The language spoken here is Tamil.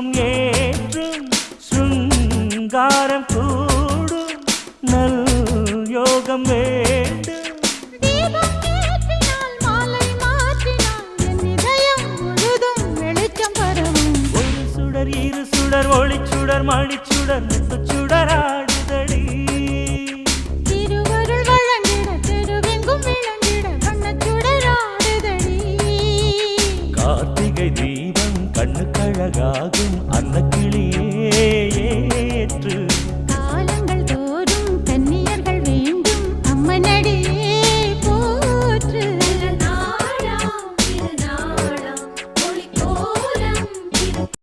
தீபம் ஏற்றும் சுங்காரம் கூடும் நல் யோகம் வேண்டும். இரு சுடர் ஒளிச்சுடர் மணிச்சுடர் முத்துச்சுடர் ஆடுதடி. திருவருள் வழங்கிட தெருவெங்கும் விளங்கிட கண்ணச்சுடராடுதடி கார்த்திகை தீபம் கண்ணுக்கழகாகும் அந்த கிளியே